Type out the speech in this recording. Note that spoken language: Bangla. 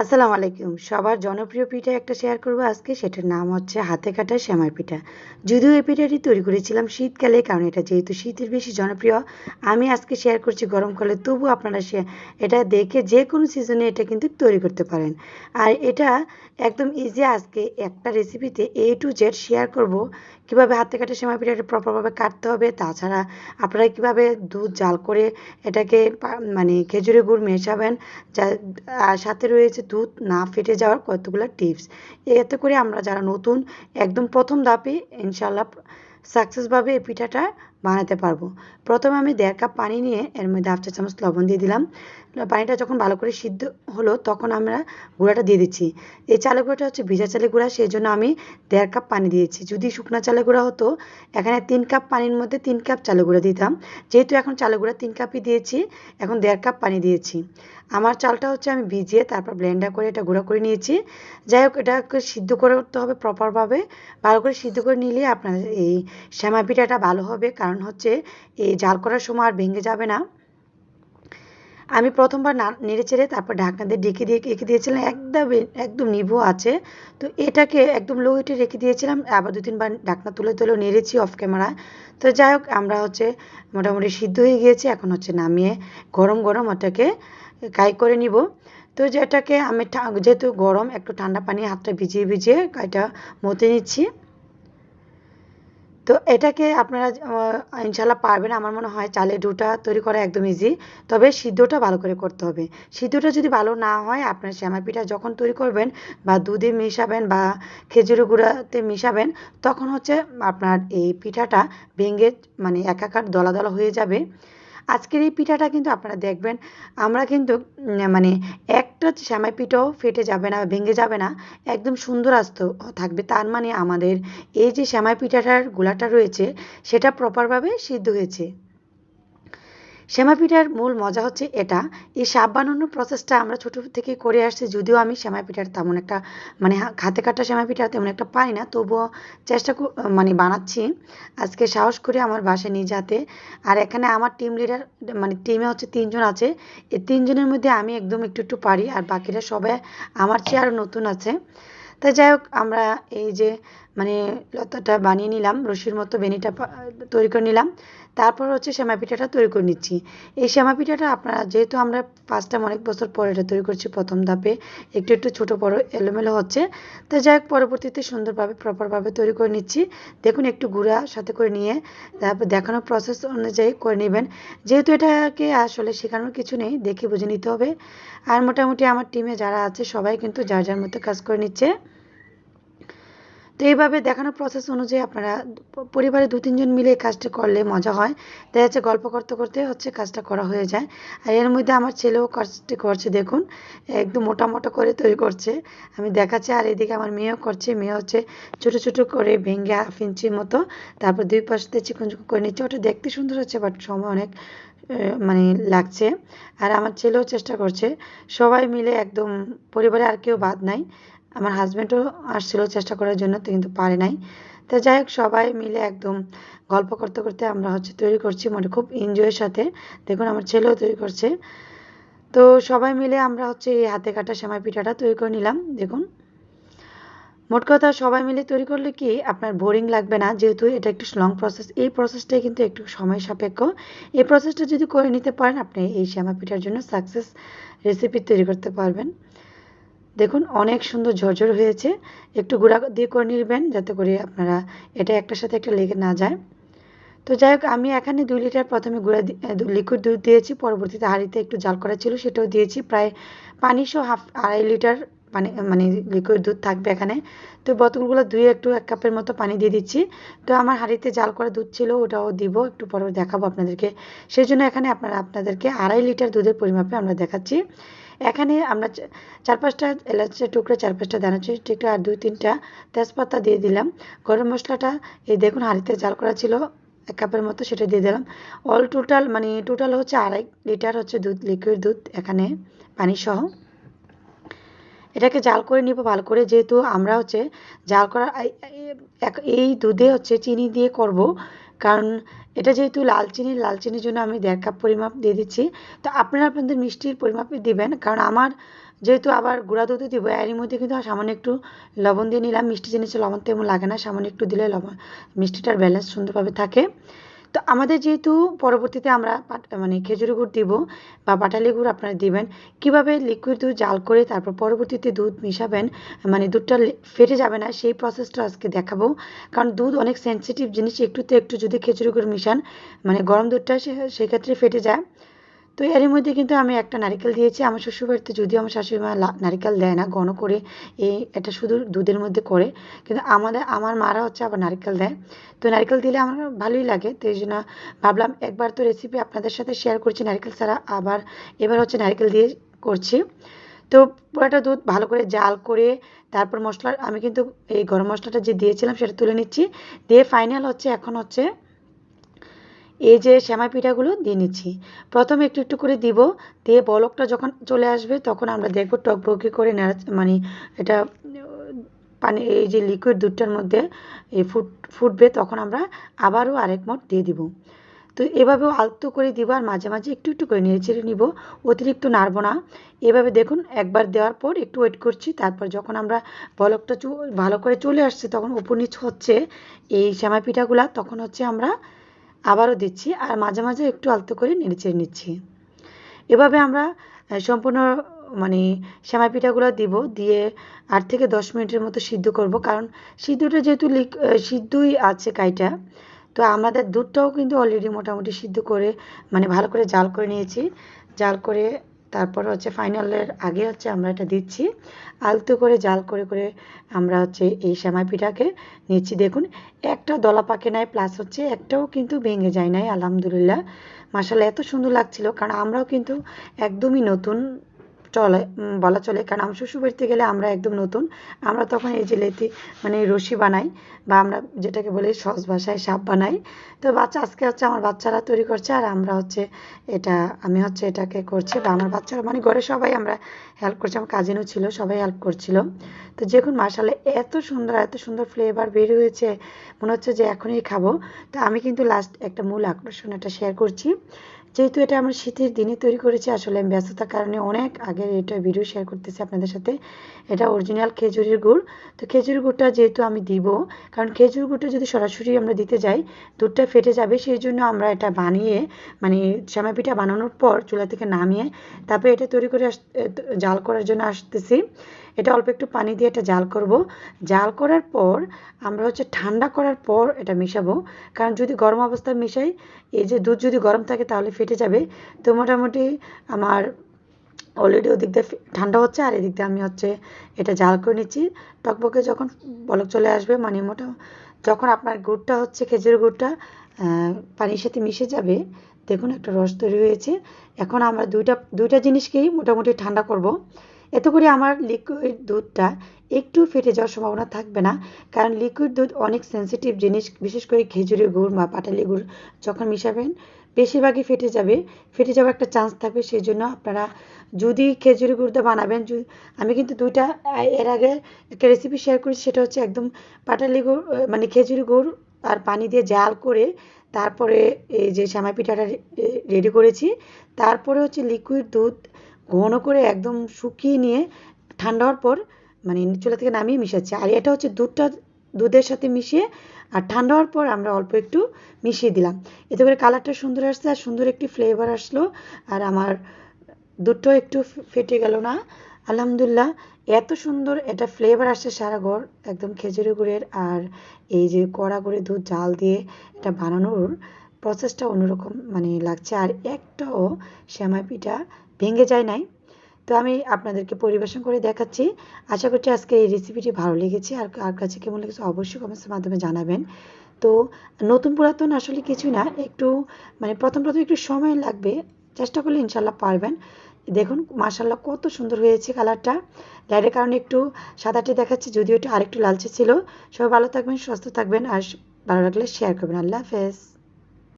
আসসালামু আলাইকুম। সবার জনপ্রিয় পিঠা একটা শেয়ার করব আজকে, সেটার নাম হচ্ছে হাতে কাটা শ্যামার পিঠা। যদিও এই পিঠাটি তৈরি করেছিলাম শীতকালে, কারণ এটা যেহেতু শীতের বেশি জনপ্রিয়, আমি আজকে শেয়ার করছি গরমকালে তবু আপনারা এটা দেখে যে কোনো সিজনে এটা কিন্তু তৈরি করতে পারেন। আর এটা একদম ইজি আজকে একটা রেসিপিতে এ টু জেড শেয়ার করব, কীভাবে হাতে কাটা শ্যামার পিঠাটা প্রপারভাবে কাটতে হবে, তাছাড়া আপনারা কীভাবে দুধ জাল করে এটাকে মানে খেজুরের গুড় মেশাবেন, যা সাথে রয়েছে দুধ না ফেটে যাওয়ার কতগুলো টিপস এতে করে আমরা যারা নতুন, একদম প্রথম ধাপে ইনশাল্লাহ সাকসেসভাবে এই পিঠাটা। বানাতে পারব। প্রথমে আমি দেড় কাপ পানি নিয়ে এর মধ্যে হাফ চা চামচ লবণ দিয়ে দিলাম। পানিটা যখন ভালো করে সিদ্ধ হলো তখন আমরা গুঁড়াটা দিয়ে দিচ্ছি। এই চালের গুঁড়াটা হচ্ছে ভিজা চালের গুঁড়া সেই জন্য আমি দেড় কাপ পানি দিয়েছি। যদি শুকনা চালের গুঁড়া হতো, এখানে তিন কাপ পানির মধ্যে তিন কাপ চালের গুঁড়া দিতাম। যেহেতু এখন চালের গুঁড়া তিন কাপই দিয়েছি, এখন দেড় কাপ পানি দিয়েছি। আমার চালটা হচ্ছে আমি ভিজিয়ে তারপর ব্লেন্ডার করে এটা গুঁড়া করে নিয়েছি। যাই হোক, এটাকে সিদ্ধ করতে হবে প্রপারভাবে ভালো করে সিদ্ধ করে নিলে আপনার এই শ্যামা পিঠাটা ভালো হবে, কারণ হচ্ছে, এই জাল করার সময় আর ভেঙে যাবে না। আমি প্রথমবার নেড়ে চেড়ে তারপর ঢাকনা দিয়ে ডেকে দিয়ে, রেখে দিয়েছিলাম একদম একদম নিভু আছে। তো এটাকে একদম লো হিটে রেখে দিয়েছিলাম, আবার দু তিনবার ঢাকনা তুলে তুলে নেড়েছি অফ ক্যামেরায় তো যাই হোক, আমরা হচ্ছে মোটামুটি সিদ্ধ হয়ে গিয়েছে, এখন হচ্ছে নামিয়ে গরম গরম ওটাকে কাই করে নিব। তো যেটাকে আমি যেহেতু গরম, একটু ঠান্ডা পানি হাতটা ভিজিয়ে ভিজিয়ে কাইটা মতে নিচ্ছি। তো এটাকে আপনারা ইনশাল্লাহ পারবেন। আমার মনে হয় চালের ডোটা তৈরি করা একদম ইজি তবে সিদ্ধটা ভালো করে করতে হবে। সিদ্ধটা যদি ভালো না হয়, আপনার শ্যামা পিঠা যখন তৈরি করবেন বা দুধে মিশাবেন বা খেজুরের গুঁড়াতে মিশাবেন, তখন হচ্ছে আপনার এই পিঠাটা ভেঙে মানে একাকার দলা দলা হয়ে যাবে। আজকের এই পিঠাটা কিন্তু আপনারা দেখবেন, আমরা কিন্তু মানে একটা শ্যামাই পিঠাও ফেটে যাবে না, ভেঙে যাবে না, একদম সুন্দর আস্ত থাকবে। তার মানে আমাদের এই যে শ্যামাই পিঠাটার গোলাটা রয়েছে, সেটা প্রপারভাবে সিদ্ধ হয়েছে। সেমাই পিঠার মূল মজা হচ্ছে এটা। এই সাপ বানানোর প্রসেসটা আমরা ছোটো থেকে করে আসছি, যদিও আমি সেমাই পিঠার তেমন একটা মানে হাতে কাটা সেমাই পিঠা তেমন একটা পারি না, তবুও চেষ্টা মানে বানাচ্ছি। আজকে সাহস করে আমার বাসায় নিয়ে যেতে, আর এখানে আমার টিম লিডার মানে টিমে হচ্ছে তিনজন আছে। এই তিনজনের মধ্যে আমি একদম একটু একটু পারি, আর বাকিরা সবাই আমার চেয়ে আরও নতুন আছে। তা যাই হোক আমরা এই যে মানে লতাটা বানিয়ে নিলাম রশির মতো বেনিটা তৈরি করে নিলাম। তারপর হচ্ছে সেমাই পিঠাটা তৈরি করে নিচ্ছি। এই সেমাই পিঠাটা আপনারা, যেহেতু আমরা পাঁচটা অনেক বছর পরে এটা তৈরি করছি প্রথম ধাপে, একটু একটু ছোটো বড় এলোমেলো হচ্ছে। তো যাই হোক পরবর্তীতে সুন্দরভাবে প্রপারভাবে তৈরি করে নিচ্ছি। দেখুন, একটু গুঁড়া সাথে করে নিয়ে, তারপর দেখানোর প্রসেস অনুযায়ী করে নেবেন। যেহেতু এটাকে আসলে শেখানোর কিছু নেই, দেখে বুঝে নিতে হবে। আর মোটামুটি আমার টিমে যারা আছে, সবাই কিন্তু যার যার মতো কাজ করে নিচ্ছে। তো এইভাবে দেখানোর প্রসেস অনুযায়ী আপনারা পরিবারে দু, তিনজন মিলে এই কাজটা করলে মজা হয়। দেখা যাচ্ছে গল্প করতে করতে হচ্ছে কাজটা করা হয়ে যায়। আর এর মধ্যে আমার ছেলেও কাজটি করছে, দেখুন। একদম মোটা মোটা করে তৈরি করছে। আমি দেখাচ্ছি আর এদিকে আমার মেয়েও করছে। মেয়ে হচ্ছে ছোটো ছোটো করে ভেঙে হাফ ইঞ্চির মতো, তারপর দুই পাশ চিকন চিকন করে নিচ্ছে। ওটা দেখতে সুন্দর হচ্ছে বাট সময় অনেক মানে লাগছে। আর আমার ছেলেও চেষ্টা করছে। সবাই মিলে একদম, পরিবারে আর কেউ বাদ নাই। আমার হাজব্যান্ডও আসছিল চেষ্টা করার জন্য, তো কিন্তু পারে নাই। তো যাই হোক, সবাই মিলে একদম গল্প করতে করতে আমরা হচ্ছে তৈরি করছি মানে খুব এনজয়ের সাথে। দেখুন, আমার ছেলেও তৈরি করছে। তো সবাই মিলে আমরা হচ্ছে এই হাতে কাটা সেমাই পিঠাটা তৈরি করে নিলাম, দেখুন। মোট কথা, সবাই মিলে তৈরি করলে কি, আপনার বোরিং লাগবে না, যেহেতু এটা একটু লং প্রসেস এই প্রসেসটাই কিন্তু একটু সময় সাপেক্ষ। এই প্রসেসটা যদি করে নিতে পারেন, আপনি এই শ্যামা পিঠার জন্য সাকসেস রেসিপি তৈরি করতে পারবেন। দেখুন, অনেক সুন্দর ঝরঝর হয়েছে। একটু গুঁড়া দিয়ে করে নেবেন যাতে করে আপনারা এটা একটার সাথে একটা লেগে না যায়। তো যাই হোক, আমি এখানে দুই লিটার প্রথমে গুঁড়া লিকুইড দুধ দিয়েছি। পরবর্তীতে হাঁড়িতে একটু জাল করা ছিল, সেটাও দিয়েছি। প্রায় পানি হাফ, আড়াই লিটার পানি মানে লিকুইড দুধ থাকবে এখানে। তো বোতলগুলো ধুয়ে একটু এক কাপের মতো পানি দিয়ে দিচ্ছি। তো আমার হাঁড়িতে জাল করা দুধ ছিল, ওটাও দিব। একটু পরে দেখাবো আপনাদেরকে। সেই জন্য এখানে আপনারা, আপনাদেরকে আড়াই লিটার দুধের পরিমাপে আমরা দেখাচ্ছি। এখানে আমরা চার পাঁচটা এলাচের টুকরো চার পাঁচটা দানাচির টুকরো আর দুই, তিনটা তেজপাতা দিয়ে দিলাম। গরম মশলাটা এই দেখুন হাঁড়িতে জাল করা ছিল, এক কাপের মতো সেটা দিয়ে দিলাম। অল টোটাল মানে টোটাল হচ্ছে আড়াই লিটার হচ্ছে দুধ লিকুইড দুধ এখানে পানি সহ এটাকে জাল করে নিব ভালো করে, যেহেতু আমরা হচ্ছে জাল করা এই- দুধে হচ্ছে চিনি দিয়ে করব। কারণ এটা যেহেতু লাল চিনি লাল চিনির জন্য আমি দেড় কাপ পরিমাপ দিয়ে দিচ্ছি। তো আপনারা আপনাদের মিষ্টির পরিমাপে দিবেন। কারণ আমার যেহেতু আবার গুঁড়া দুধও দিব, এরই মধ্যে কিন্তু সামান্য একটু লবণ দিয়ে নিলাম। মিষ্টি জিনিসে লবণ তেমন লাগে না, সামান্য একটু দিলে লবণ, মিষ্টিটার ব্যালেন্স সুন্দরভাবে থাকে। তো আমাদের যেহেতু পরবর্তীতে আমরা মানে খেজুরি গুড় দিব বা পাটালি গুড় আপনারা দিবেন, কীভাবে লিকুইড দুধ জাল করে তারপর পরবর্তীতে দুধ মিশাবেন মানে দুধটা ফেটে যাবে না, সেই প্রসেসটা আজকে দেখাবো। কারণ দুধ অনেক সেন্সিটিভ জিনিস, একটুতে একটু যদি খেজুর গুড় মিশান মানে গরম দুধটা সেক্ষেত্রে ফেটে যায়। তো এর মধ্যে কিন্তু আমি একটা নারিকেল দিয়েছি। আমার শ্বশুরবাড়িতে যদিও আমার শাশুড়ি মা নারিকেল দেয় না, ঘন করে এই এটা শুধু দুধের মধ্যে করে। কিন্তু আমাদের, আমার মারা হচ্ছে আবার নারিকেল দেয়। তো নারিকেল দিলে আমার ভালোই লাগে, তো এই জন্য ভাবলাম একবার তো রেসিপি আপনাদের সাথে শেয়ার করছি, নারিকেল ছাড়া আবার এবার হচ্ছে নারিকেল দিয়ে করছি। তো পুরোটা দুধ ভালো করে জাল করে, তারপর মশলা আমি কিন্তু এই গরম মশলাটা যে দিয়েছিলাম সেটা তুলে নিচ্ছি। দিয়ে ফাইনাল হচ্ছে, এখন হচ্ছে এই যে শ্যামা পিঠাগুলো দিয়ে নিচ্ছি। প্রথমে একটু একটু করে দিব, দিয়ে বলকটা যখন চলে আসবে তখন আমরা দেখব টকবকি করে নেড়া মানে এটা, পানি, এই যে লিকুইড দুধটার মধ্যে এই ফুট, ফুটবে তখন আমরা আবারও আরেক মট দিয়ে দিব। তো এভাবেও আলতো করে দিব আর মাঝে মাঝে একটু একটু করে নেড়ে চেড়ে নিব, অতিরিক্ত নাড়বো না। এভাবে দেখুন একবার দেওয়ার পর একটু ওয়েট করছি, তারপর যখন আমরা বলকটা ভালো করে চলে আসছে তখন উপর নিচ হচ্ছে এই শ্যামা পিঠাগুলা তখন হচ্ছে আমরা আবারও দিচ্ছি আর মাঝে মাঝে একটু আলতো করে নেড়েচেড়ে নিচ্ছি। এভাবে আমরা সম্পূর্ণ মানে সেমাই পিঠাগুলো দিব দিয়ে আট থেকে দশ মিনিটের মতো সিদ্ধ করব। কারণ সিদ্ধটা যেহেতু লিক সিদ্ধই আছে কাইটা, তো আমাদের দুধটাও কিন্তু অলরেডি মোটামুটি সিদ্ধ করে মানে ভালো করে জাল করে নিয়েছি। জাল করে তারপর হচ্ছে ফাইনালের আগে হচ্ছে আমরা এটা দিচ্ছি। আলতো করে, জাল করে করে আমরা হচ্ছে এই সেমাই পিঠাকে নিচ্ছি। দেখুন একটা দলা পাকে নাই প্লাস হচ্ছে একটাও কিন্তু ভেঙে যায় নাই, আলহামদুলিল্লাহ। মাসাল্লাহ এত সুন্দর লাগছিল, কারণ আমরাও কিন্তু একদমই নতুন চলে বলা চলে। কারণ আমি শ্বশুরবাড়িতে গেলে আমরা একদম নতুন। আমরা তখন এই যে লেতি মানে রশি বানাই বা আমরা যেটাকে বলি সহজ ভাষায় সাপ বানাই। তো বাচ্চা, আজকে হচ্ছে আমার বাচ্চারা তৈরি করছে আর আমরা হচ্ছে এটা, আমি হচ্ছে এটাকে করছি বা আমার বাচ্চারা মানে ঘরে সবাই আমরা হেল্প করছি। আমার কাজিনও ছিল, সবাই হেল্প করছিল। তো যখন মাসালে এত সুন্দর এত সুন্দর ফ্লেভার বের হয়েছে। মনে হচ্ছে যে এখনই খাব। তো আমি কিন্তু লাস্ট একটা মূল আকর্ষণ এটা শেয়ার করছি। যেহেতু এটা আমার শীতের দিনে তৈরি করেছি, আসলে আমি ব্যস্ততার কারণে অনেক আগের এটা ভিডিও শেয়ার করতেছি আপনাদের সাথে। এটা অরিজিনাল খেজুরের গুড়। তো খেজুর গুড়টা যেহেতু আমি দিব, কারণ খেজুর গুড়টা যদি সরাসরি আমরা দিতে যাই, দুধটা ফেটে যাবে, সেই জন্য আমরা এটা বানিয়ে মানে শ্যামা পিঠা বানানোর পর চুলা থেকে নামিয়ে তারপরে এটা তৈরি করে জাল করার জন্য আসতেছি। এটা অল্প একটু পানি দিয়ে এটা জাল করব। জাল করার পর আমরা হচ্ছে ঠান্ডা করার পর এটা মেশাবো। কারণ যদি গরম অবস্থায় মেশাই, এই যে দুধ যদি গরম থাকে তাহলে ফেটে যাবে। তো মোটামুটি আমার অলরেডি ওদিক দিয়ে ঠান্ডা হচ্ছে আর এদিক দিয়ে আমি হচ্ছে এটা জাল করে নিচ্ছি। টকবকে যখন বলক চলে আসবে মানে মোটা যখন আপনার গুড়টা হচ্ছে, খেজুর গুড়টা পানির সাথে মিশে যাবে, দেখুন একটা রস তৈরি হয়েছে। এখন আমরা দুইটা দুইটা জিনিসকেই মোটামুটি ঠান্ডা করব। এতে করে আমার লিকুইড দুধটা একটু ফেটে যাওয়ার সম্ভাবনা থাকবে না, কারণ লিকুইড দুধ অনেক সেন্সিটিভ জিনিস, বিশেষ করে খেজুরের গুড় বা পাটালি গুড় যখন মিশাবেন, বেশিরভাগই ফেটে যাবে। ফেটে যাওয়ার একটা চান্স থাকবে সেই জন্য আপনারা যদি খেজুরি গুড়টা বানাবেন আমি কিন্তু দুইটা, এর আগে একটা রেসিপি শেয়ার করেছি, সেটা হচ্ছে একদম পাটালি গুড় মানে খেজুরি গুড় আর পানি দিয়ে জাল করে তারপরে এই যে শ্যামা পিঠাটা রেডি করেছি। তারপরে হচ্ছে লিকুইড দুধ ঘন করে একদম শুকিয়ে নিয়ে ঠান্ডা হওয়ার পর মানে চুলা থেকে নামিয়ে মিশাচ্ছি। আর এটা হচ্ছে দুধটা দুধের সাথে মিশিয়ে আর ঠান্ডা হওয়ার পর আমরা অল্প একটু মিশিয়ে দিলাম। এতে করে কালারটা সুন্দর আসছে আর সুন্দর একটি ফ্লেভার আসলো। আর আমার দুধটাও একটু ফেটে গেল না। আলহামদুলিল্লাহ, এত সুন্দর এটা ফ্লেভার আসছে সারা ঘর, একদম খেজুরি গুড়ের আর এই যে কড়া করে দুধ জাল দিয়ে এটা বানানোর প্রসেসটা অন্যরকম মানে লাগছে। আর একটাও শ্যামা পিঠা ভেঙে যায় নাই। তো আমি আপনাদেরকে পরিবেশন করে দেখাচ্ছি। আশা করছি আজকে এই রেসিপিটি ভালো লেগেছে। আর কার কাছে কেমন লেগেছে অবশ্যই কমেন্টসের মাধ্যমে জানাবেন। তো নতুন পুরাতন আসলে কিছু না, একটু মানে প্রথম প্রথম একটু সময় লাগবে। চেষ্টা করলে ইনশাল্লাহ পারবেন। দেখুন মাসাল্লাহ কত সুন্দর হয়েছে কালারটা। লাইটের কারণে একটু সাদাটি দেখাচ্ছে, যদিও একটু আরেকটু লালচে ছিল। সবাই ভালো থাকবেন, সুস্থ থাকবেন, আর ভালো লাগলে শেয়ার করবেন। আল্লাহ হাফেজ।